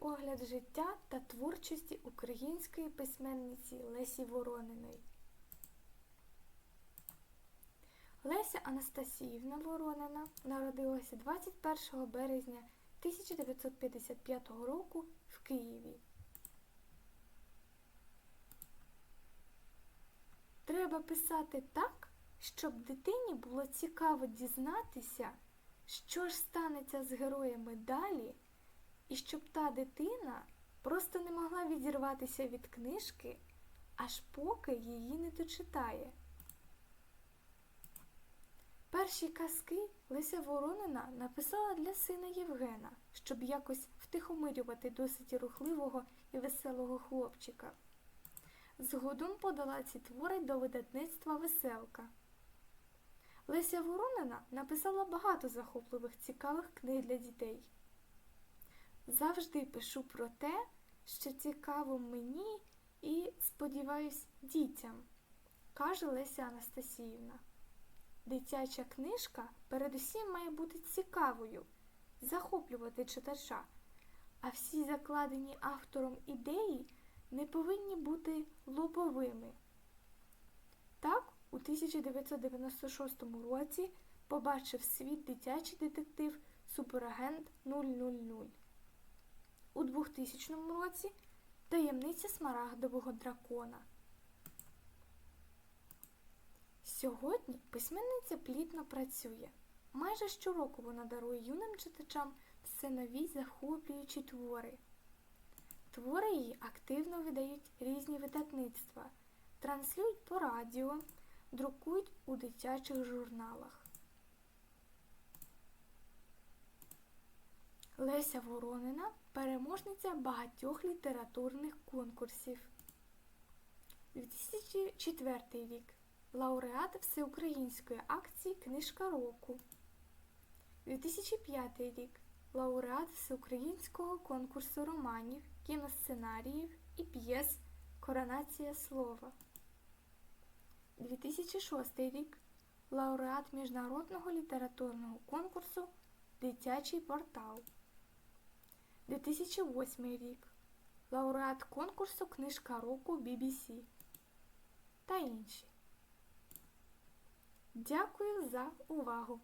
огляд життя та творчості української письменниці Лесі Ворониної. Леся Анастасіївна Воронина народилася 21 березня 1955 року в Києві. Треба писати так, щоб дитині було цікаво дізнатися, що ж станеться з героями далі, і щоб та дитина просто не могла відірватися від книжки, аж поки її не дочитає. Перші казки Леся Воронина написала для сина Євгена, щоб якось втихомирювати досить рухливого і веселого хлопчика. Згодом подала ці твори до видатництва Веселка. Леся Воронина написала багато захопливих цікавих книг для дітей. Завжди пишу про те, що цікаво мені і, сподіваюсь, дітям, каже Леся Анастасіївна. Дитяча книжка передусім має бути цікавою, захоплювати читача, а всі закладені автором ідеї не повинні бути лобовими. Так, у 1996 році побачив світ дитячий детектив Суперагент 000. У 2000 році Таємниця Смарагдового дракона. Сьогодні письменниця плідно працює. Майже щороку вона дарує юним читачам все нові захоплюючі твори. Твори її активно видають різні видатництва, транслюють по радіо, друкують у дитячих журналах. Леся Воронина переможниця багатьох літературних конкурсів. 2004 рік лауреат Всеукраїнської акції Книжка року. 2005 рік лауреат Всеукраїнського конкурсу романів, кіносценаріїв і п'єс Коронація слова. 2006 рік лауреат Міжнародного літературного конкурсу Дитячий портал. 2008 рік лауреат конкурсу Книжка року BBC та інші. Дякую за увагу!